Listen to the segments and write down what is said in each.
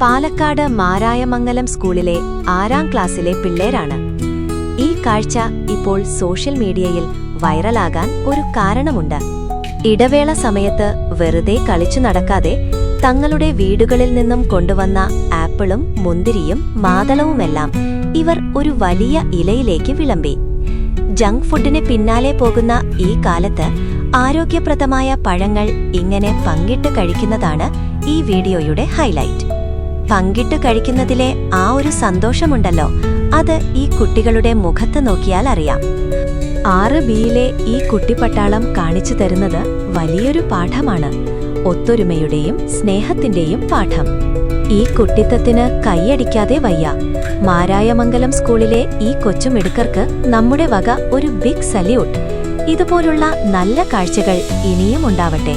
പാലക്കാട് മാരായമംഗലം സ്കൂളിലെ ആറാം ക്ലാസ്സിലെ പിള്ളേരാണ്. ഈ കാഴ്ച ഇപ്പോൾ സോഷ്യൽ മീഡിയയിൽ വൈറലാകാൻ ഒരു കാരണമുണ്ട്. ഇടവേള സമയത്ത് വെറുതെ കളിച്ചു നടക്കാതെ തങ്ങളുടെ വീടുകളിൽ നിന്നും കൊണ്ടുവന്ന ആപ്പിളും മുന്തിരിയും മാതളവുമെല്ലാം ഇവർ ഒരു വലിയ ഇലയിലേക്ക് വിളമ്പി. ജങ്ക് ഫുഡിന് പിന്നാലെ പോകുന്ന ഈ കാലത്ത് ആരോഗ്യപ്രദമായ പഴങ്ങൾ ഇങ്ങനെ പങ്കിട്ട് കഴിക്കുന്നതാണ് ഈ വീഡിയോയുടെ ഹൈലൈറ്റ്. പങ്കിട്ട് കഴിക്കുന്നതിലെ ആ ഒരു സന്തോഷമുണ്ടല്ലോ. അത് ഈ കുട്ടികളുടെ മുഖത്ത് നോക്കിയാൽ അറിയാം. ആറ് ബിയിലെ ഈ കുട്ടിപ്പട്ടാളം കാണിച്ചു തരുന്നത് വലിയൊരു പാഠമാണ്. ഒത്തൊരുമയുടെയും സ്നേഹത്തിന്റെയും പാഠം. ഈ കുട്ടിത്തത്തിന് കൈയടിക്കാതെ വയ്യ. മാരായമംഗലം സ്കൂളിലെ ഈ കൊച്ചുമിടുക്കർക്ക് നമ്മുടെ വക ഒരു ബിഗ് സല്യൂട്ട്. ഇതുപോലുള്ള നല്ല കാഴ്ചകൾ ഇനിയും ഉണ്ടാവട്ടെ.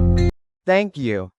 Thank you.